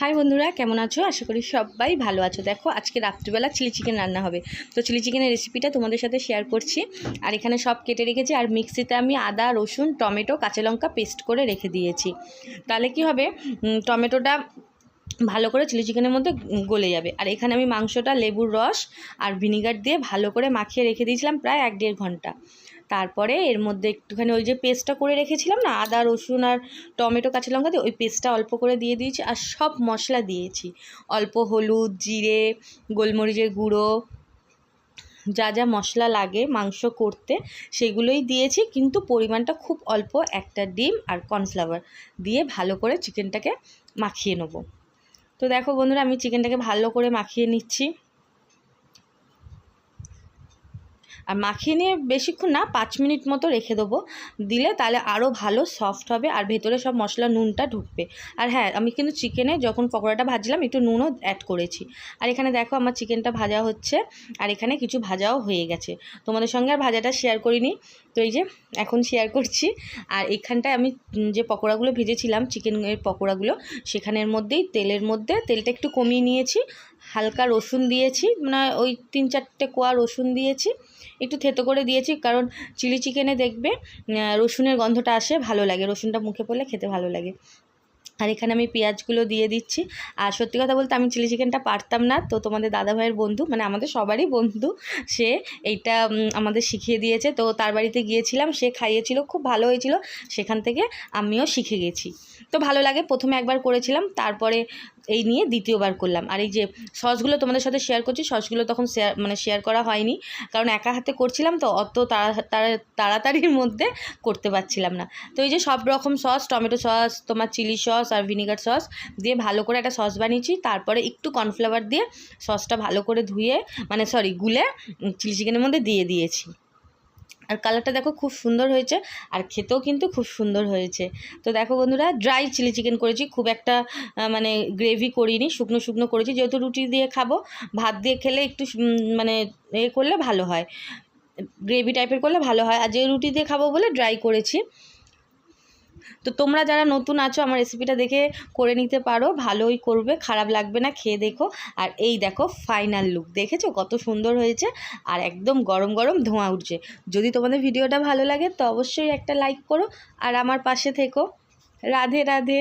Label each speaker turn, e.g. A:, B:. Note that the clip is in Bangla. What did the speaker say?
A: হাই বন্ধুরা, কেমন আছো? আশা করি সবাই ভালো আছো। দেখো, আজকে রাত্রিবেলা চিলি চিকেন রান্না হবে। তো চিলি চিকেনের রেসিপিটা তোমাদের সাথে শেয়ার করছি। আর এখানে সব কেটে রেখেছি, আর মিক্সিতে আমি আদা, রসুন, টমেটো, কাঁচা লঙ্কা পেস্ট করে রেখে দিয়েছি। তাহলে কি হবে? টমেটোটা ভালো করে চিলি চিকেনের মধ্যে গলে যাবে। আর এখানে আমি মাংসটা লেবুর রস আর ভিনিগার দিয়ে ভালো করে মাখিয়ে রেখে দিয়েছিলাম প্রায় এক দেড় ঘণ্টা। তারপরে এর মধ্যে একটুখানি ওই যে পেস্টটা করে রেখেছিলাম না, আদা, রসুন আর টমেটো, কাঁচা লঙ্কা দিয়ে ওই পেস্টটা অল্প করে দিয়ে দিয়েছি আর সব মশলা দিয়েছি। অল্প হলুদ, জিরে, গোলমরিচের গুঁড়ো, যা যা মশলা লাগে মাংস করতে সেগুলোই দিয়েছি, কিন্তু পরিমাণটা খুব অল্প, একটা ডিম আর কর্নফ্লাওয়ার দিয়ে ভালো করে চিকেনটাকে মাখিয়ে নেব। তো দেখো বন্ধুরা, আমি চিকেনটাকে ভালো করে মাখিয়ে নিচ্ছি। আর মাখিয়ে নিয়ে বেশিক্ষণ না, পাঁচ মিনিট মতো রেখে দেবো। দিলে তাহলে আরও ভালো সফট হবে আর ভেতরে সব মশলা নুনটা ঢুকবে। আর হ্যাঁ আমি কিন্তু চিকেনে যখন পকোড়াটা ভাজলাম, একটু নুনও অ্যাড করেছি। আর এখানে দেখো আমার চিকেনটা ভাজা হচ্ছে, আর এখানে কিছু ভাজাও হয়ে গেছে। তোমাদের সঙ্গে আর ভাজাটা শেয়ার করিনি। তো এই যে, এখন শেয়ার করছি। আর এখানটায় আমি যে পকোড়াগুলো ভেজেছিলাম চিকেনের পকোড়াগুলো, সেখানের মধ্যেই তেলের মধ্যে, তেলটা একটু কমিয়ে নিয়েছি। হালকা রসুন দিয়েছি মানে ওই তিন চারটে কোয়া রসুন দিয়েছি, একটু থেতো করে দিয়েছি, কারণ চিলি চিকেনে দেখবে রসুনের গন্ধটা আসে, ভালো লাগে, রসুনটা মুখে পড়লে খেতে ভালো লাগে। আর এখানে আমি পেঁয়াজগুলো দিয়ে দিচ্ছি, আর সত্যি কথা বলতে আমি চিলি চিকেনটা পারতাম না, তো তোমাদের দাদা ভাইয়ের বন্ধু মানে আমাদের সবারই বন্ধু, সে এইটা আমাদের শিখিয়ে দিয়েছে, তো তার বাড়িতে গিয়েছিলাম, সে খাইয়েছিল, খুব ভালো হয়েছিল, সেখান থেকে আমিও শিখে গেছি। তো ভালো লাগে। প্রথমে একবার করেছিলাম, তারপরে এই নিয়ে দ্বিতীয়বার করলাম। আর এই যে সসগুলো তোমাদের সাথে শেয়ার করছি সসগুলো তখন শেয়ার মানে শেয়ার করা হয়নি। কারণ একা হাতে করছিলাম তো অত তাড়া, তাড়া- তাড়াতাড়ির মধ্যে করতে পারছিলাম না। তো এই যে সব রকম সস টমেটো সস তোমার চিলি সস আর ভিনিগার সস দিয়ে ভালো করে একটা সস বানিয়েছি। তারপরে একটু কর্নফ্লাওয়ার দিয়ে সসটা ভালো করে ধুয়ে মানে সরি গুলে চিলি চিকেনের মধ্যে দিয়ে দিয়েছি। আর কালারটা দেখো খুব সুন্দর হয়েছে আর খেতেও কিন্তু খুব সুন্দর হয়েছে। তো দেখো বন্ধুরা ড্রাই চিলি চিকেন করেছি, খুব একটা মানে গ্রেভি করিনি, শুকনো শুকনো করেছি। যেহেতু রুটি দিয়ে খাব, ভাত দিয়ে খেলে একটু মানে এ করলে ভালো হয়। গ্রেভি টাইপের করলে ভালো হয়। আর যে রুটি দিয়ে খাব বলে ড্রাই করেছি। তো তোমরা যারা নতুন আছো, আমার রেসিপিটা দেখে করে নিতে পারো। ভালোই করবে, খারাপ লাগবে না, খেয়ে দেখো। আর এই দেখো ফাইনাল লুক দেখেছ? কত সুন্দর হয়েছে আর একদম গরম গরম ধোঁয়া উঠছে। যদি তোমাদের ভিডিওটা ভালো লাগে, তো অবশ্যই একটা লাইক করো। আর আমার পাশে থেকো। রাধে রাধে।